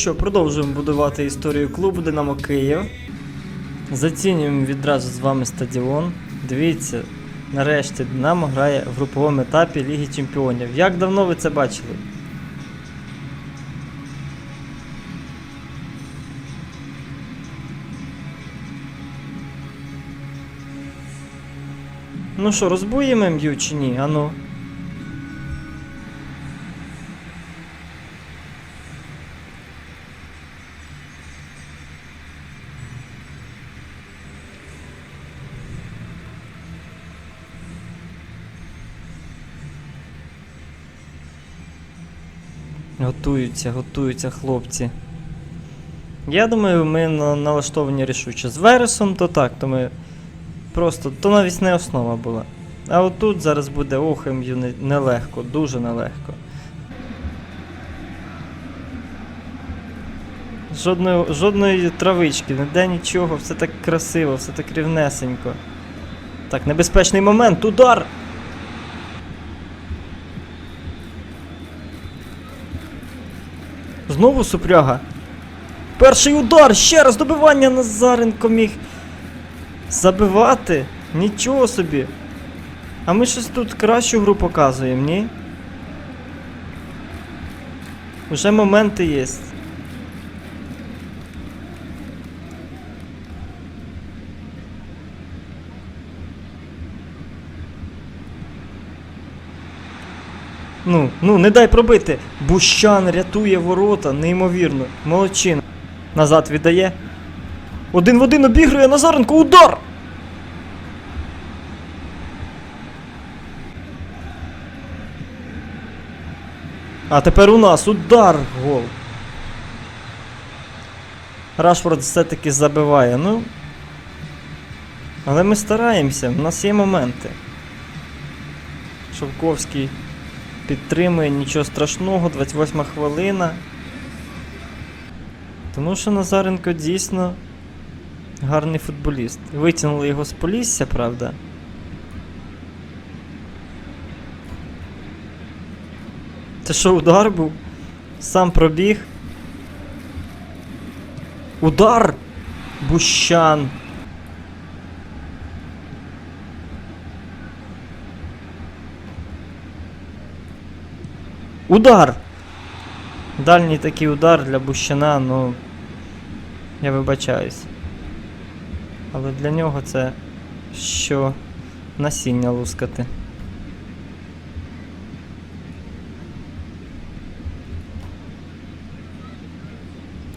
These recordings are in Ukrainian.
Що, продовжуємо будувати історію клубу Динамо Київ. Зацінюємо відразу з вами стадіон. Дивіться, нарешті Динамо грає в груповому етапі Ліги Чемпіонів. Як давно ви це бачили? Ну що, розбуємо м'ю чи ні? Ану. Готуються, готуються хлопці. Я думаю, ми на- налаштовані рішуче. З Вересом, то так, то ми просто то навіть не основа була. А отут зараз буде охем'ю нелегко, дуже нелегко. Жодної, жодної травички, ніде нічого, все так красиво, все так рівнесенько. Так, небезпечний момент, удар! Знову супряга. Перший удар! Ще раз добивання Назаренко міг забивати. Нічого собі. А ми щось тут кращу гру показуємо, ні? Уже моменти є. Ну, ну, не дай пробити. Бущан рятує ворота, неймовірно. Молодчина. Назад віддає. Один в один обігрує Назаренко. Удар! А тепер у нас удар гол. Рашфорд все-таки забиває. Ну. Але ми стараємося, у нас є моменти. Шовковський підтримує, нічого страшного, 28 хвилина. Тому що Назаренко дійсно гарний футболіст. Витягнули його з полісся, правда. Це що, удар був? Сам пробіг. Удар! Бущан! Удар! Дальній такий удар для Бущана, ну. Я вибачаюсь. Але для нього це що насіння лускати.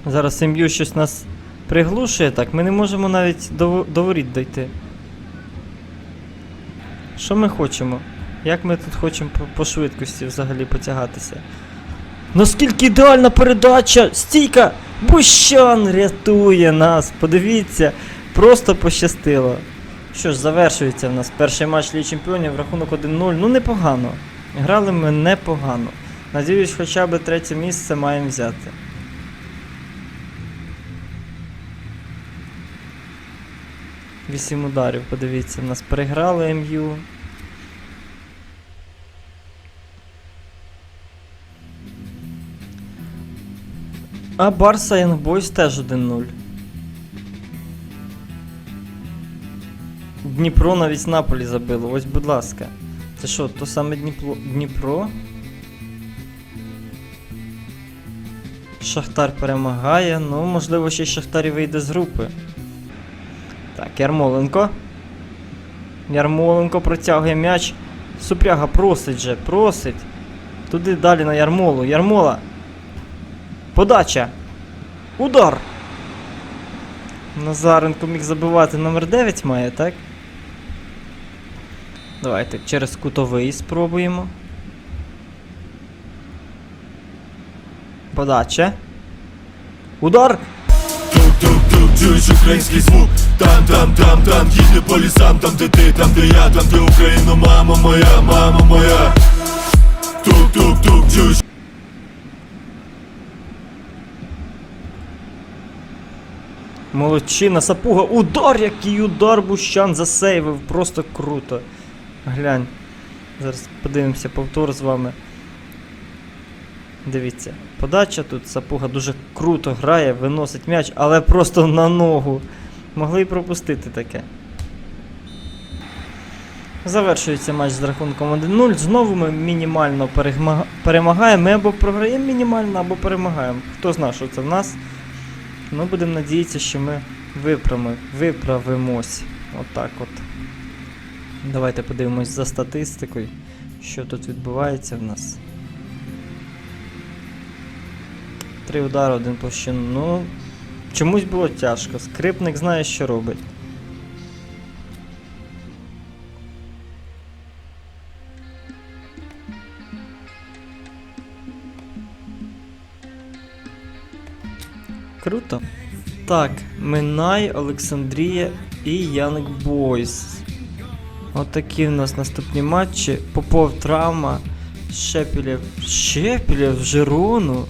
Зараз сім'ю щось нас приглушує так, ми не можемо навіть до, до воріт дойти. Що ми хочемо? Як ми тут хочемо по, по швидкості взагалі потягатися? Наскільки ідеальна передача! Стійка! Бущан рятує нас! Подивіться, просто пощастило. Що ж, завершується в нас перший матч Ліги Чемпіонів, рахунок 1-0. Ну непогано. Грали ми непогано. Надіюсь, хоча б третє місце маємо взяти. Вісім ударів, подивіться, в нас переграли МЮ. А Барса Янгбойс теж 1-0. Дніпро навіть Наполі забило. Ось, будь ласка. Це що, то саме Дніпло... Дніпро? Шахтар перемагає. Ну, можливо, ще Шахтар і вийде з групи. Так, Ярмоленко. Ярмоленко протягує м'яч. Супряга просить же, просить. Туди далі на Ярмолу. Ярмола. Подача. Удар. Назаренко міг забивати номер 9 має, так? Давайте через кутовий спробуємо. Подача. Удар. Чуєш український звук Там, там, там, там, їде по лісам Там, де ти, там, де я, там, де Україна Мама моя, мама моя Тук-тук-тук, чуєш Молодчина, сапуга. Удар, який удар Бущан засейвив. Просто круто. Глянь. Зараз подивимося повтор з вами. Дивіться, подача тут Сапуга дуже круто грає, виносить м'яч, але просто на ногу. Могли й пропустити таке. Завершується матч з рахунком 1-0. Знову ми мінімально перемагаємо. Ми або програємо мінімально, або перемагаємо. Хто знає, що це в нас. Ну, будемо надіятися, що ми виправимо, виправимось. Отак от. Давайте подивимось за статистикою, що тут відбувається в нас. Три удари, один площину. Ну, чомусь було тяжко. Скрипник знає, що робить. Круто. Так, Минай, Олександрія і Янг Бойс. Отакі в нас наступні матчі. Попов травма. Шепілєв. Шепілєв, Жирону.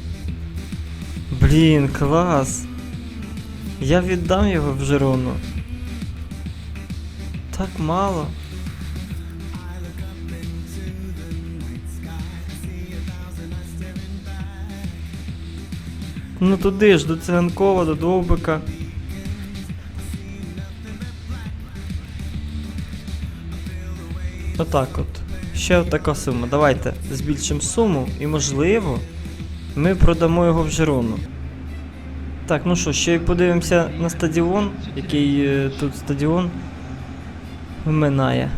Блін, клас. Я віддам його в Жирону. Так мало. Ну туди ж, до Циганкова, до Довбика. Отак от. Ще така сума. Давайте збільшимо суму і можливо ми продамо його в Жирону. Так, ну що, ще подивимося на стадіон, який е, тут стадіон минає.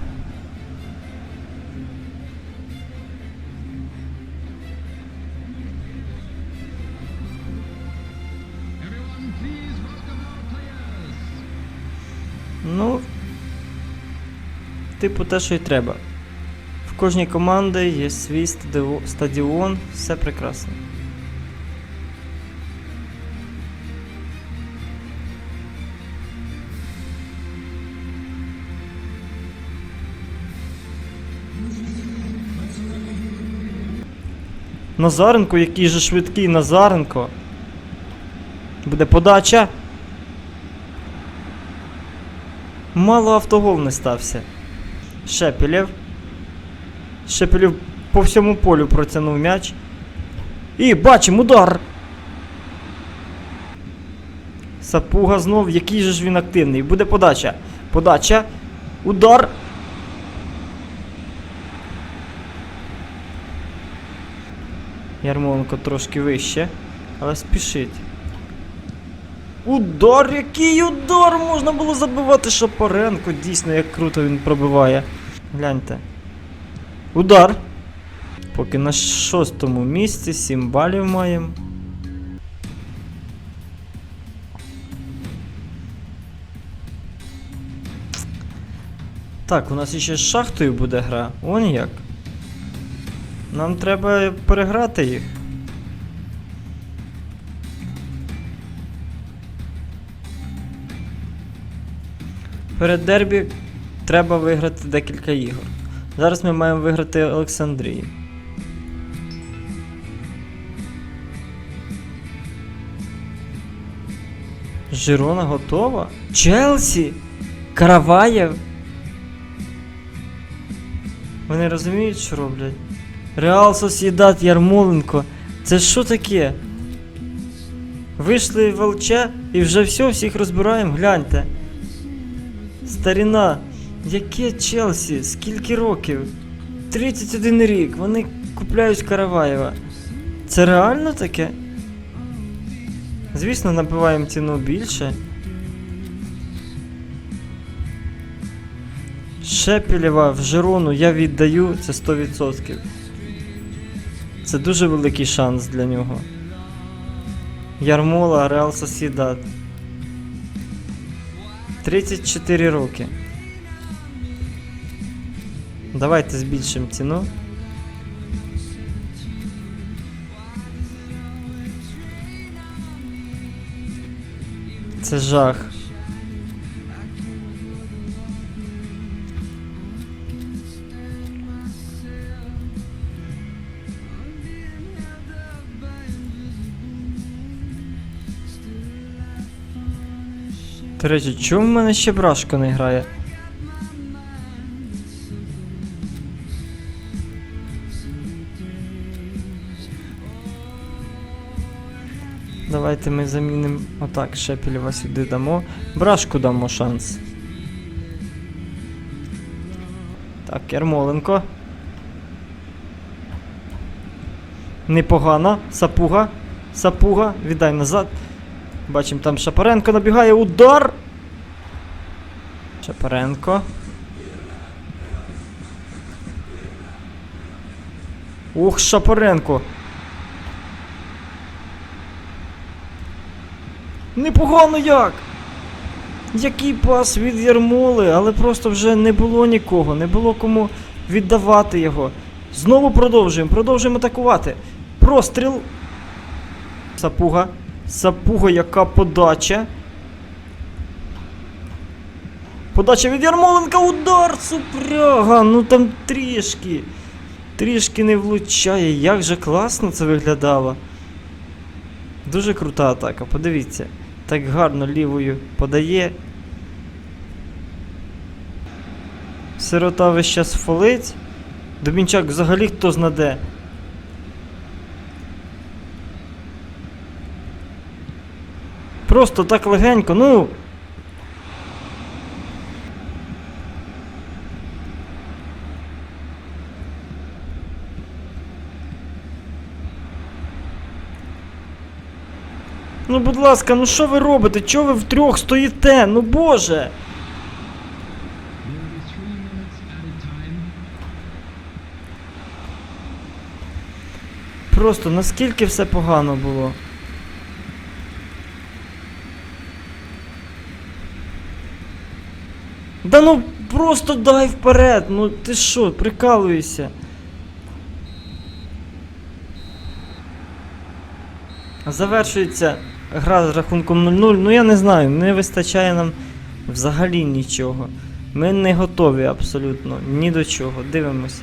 Типу те, що й треба. В кожній команді є свій стадіон, все прекрасно. Назаренко, який же швидкий Назаренко. Буде подача. Мало автогол не стався. Шепелєв. Шепелєв по всьому полю протягнув м'яч. І бачимо удар. Сапуга знов, який же ж він активний. Буде подача. Подача. Удар. Ярмоленко трошки вище, але спішить. Удар, який удар! Можна було забивати Шапаренко. Дійсно, як круто він пробиває. Гляньте. Удар. Поки на шостому місці, 7 балів маємо. Так, у нас ще з шахтою буде гра. Он як. Нам треба переграти їх. Перед дербі треба виграти декілька ігор. Зараз ми маємо виграти Олександрію. Жирона готова? Челсі? Караваєв? Вони розуміють, що роблять? Реал Сосідат Ярмоленко. Це що таке? Вийшли в ЛЧ і вже все, всіх розбираємо, гляньте. Старіна, яке Челсі? Скільки років? 31 рік. Вони купляють Караваєва. Це реально таке? Звісно, набиваємо ціну більше. Шепелєва в Жирону я віддаю це 100%. Це дуже великий шанс для нього. Ярмола, Реал Сосідат. 34 роки. Давайте збільшимо ціну. Це жах. До речі, чому в мене ще брашка не грає? Давайте ми замінимо отак, Шепелєва сюди дамо. Брашку дамо шанс. Так, Ярмоленко. Непогано. Сапуга. Сапуга. Віддай назад. Бачимо, там Шапаренко набігає. Удар. Шапаренко. Ух, Шапаренко. Непогано як! Який пас від Ярмоли, але просто вже не було нікого, не було кому віддавати його. Знову продовжуємо, продовжуємо атакувати. Простріл. Сапуга. Сапуга, яка подача. Подача від Ярмоленка, удар, супряга! Ну там трішки. Трішки не влучає. Як же класно це виглядало. Дуже крута атака, подивіться. Так гарно лівою подає. Сирота весь час фолить. Домінчак взагалі хто знаде. Просто так легенько, ну. Будь ласка, ну що ви робите? Чого ви втрьох стоїте? Ну боже! Просто наскільки все погано було. Да ну просто дай вперед, ну ти що, прикалуєшся. Завершується гра з рахунком 0-0. Ну я не знаю, не вистачає нам взагалі нічого. Ми не готові абсолютно ні до чого. Дивимось.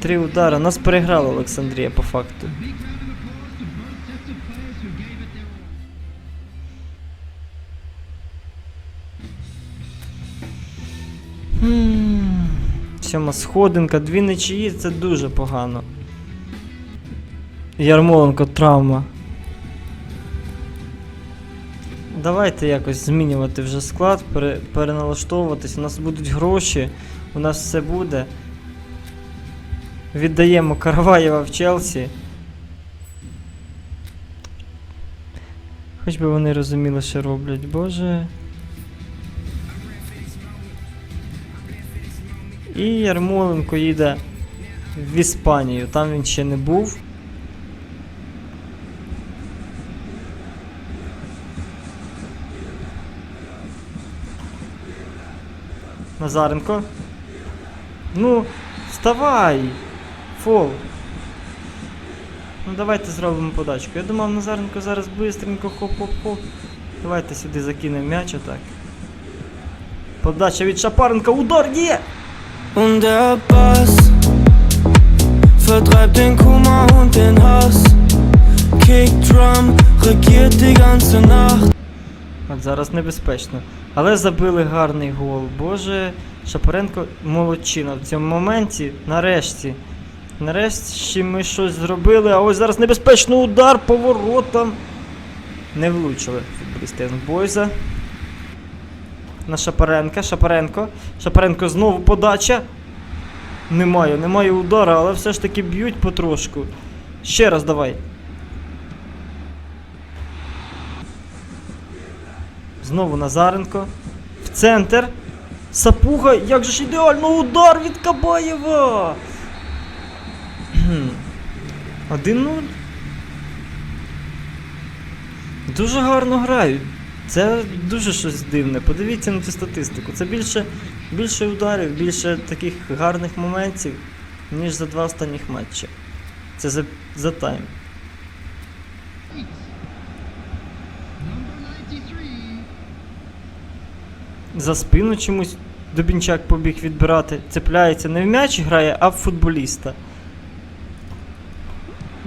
Три удара. Нас переграла Олександрія по факту. Сьома сходинка, дві нічиї це дуже погано. Ярмоленко травма. Давайте якось змінювати вже склад, пере, переналаштовуватись. У нас будуть гроші, у нас все буде. Віддаємо Караваєва в Челсі. Хоч би вони розуміли, що роблять, боже. І Ярмоленко їде в Іспанію, там він ще не був. Назаренко. Ну, вставай! Фол. Ну давайте зробимо подачку. Я думав, Назаренко зараз бистренько хоп-хоп-хоп. Давайте сюди закинемо м'яч отак. Подача від Шапаренка, удар є! Und der Bass vertreibt den Kummer und den Hass. Kickdrum regiert die ganze Nacht. От зараз небезпечно. Але забили гарний гол. Боже, Шапаренко молодчина в цьому моменті. Нарешті. Нарешті ми щось зробили, а ось зараз небезпечний удар по воротам. Не влучили футболісти Бойза. На Шапаренка. Шапаренко. Шапаренко знову подача. Немає, немає удара, але все ж таки б'ють потрошку. Ще раз давай. Знову Назаренко. В центр. Сапуга, як же ж ідеально удар від Кабаєва. 1-0. Дуже гарно грають. Це дуже щось дивне. Подивіться на цю статистику. Це більше, більше ударів, більше таких гарних моментів, ніж за два останніх матчі. Це за, за тайм. За спину чомусь Дубінчак побіг відбирати. Цепляється не в м'яч грає, а в футболіста.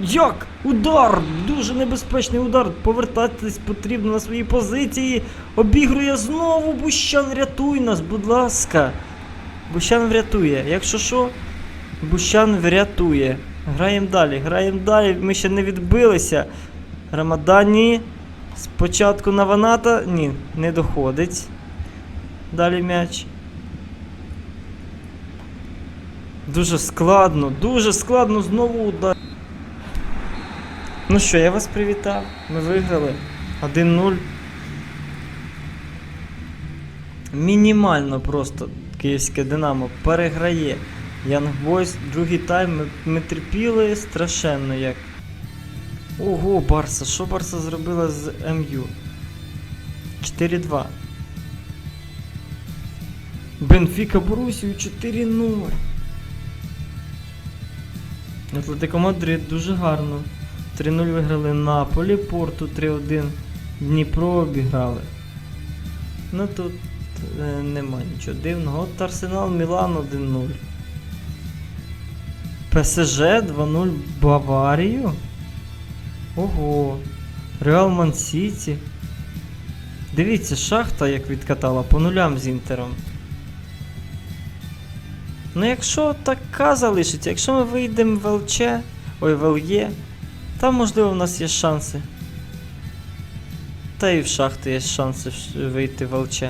Як? Удар! Дуже небезпечний удар. Повертатись потрібно на свої позиції. Обігрує знову. Бущан, рятуй нас, будь ласка. Бущан врятує. Якщо що, Бущан врятує. Граємо далі, граємо далі. Ми ще не відбилися. Рамадані. Спочатку на Ваната. Ні, не доходить. Далі м'яч. Дуже складно, дуже складно знову удар. Ну що, я вас привітав. Ми виграли 1-0. Мінімально просто київське Динамо переграє. Янг Бойс, другий тайм ми, ми терпіли страшенно як. Ого, Барса, що Барса зробила з МЮ? 4-2. Бенфіка Борусію 4-0. Атлетико Мадрид дуже гарно. 3-0 виграли Наполі, Порту 3-1. Дніпро обіграли. Ну тут е, нема нічого дивного. От Арсенал Мілан 1-0. ПСЖ 2-0 Баварію. Ого. Реал Ман Сіті. Дивіться, шахта як відкатала по нулям з інтером. Ну якщо така залишиться, якщо ми вийдемо в ЛЧ, ой, в ЛЄ, там можливо в нас є шанси. Та і в шахти є шанси вийти в ЛЧ.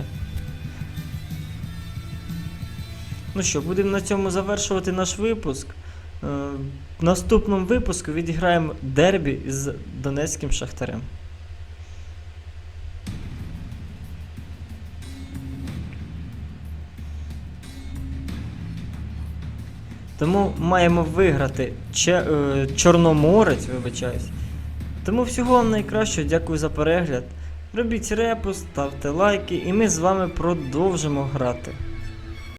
Ну що, будемо на цьому завершувати наш випуск. Е, В наступному випуску відіграємо дербі з Донецьким Шахтарем. Тому маємо виграти е, Чорноморець, вибачаюсь. Тому всього вам найкращого, дякую за перегляд. Робіть репост, ставте лайки, і ми з вами продовжимо грати.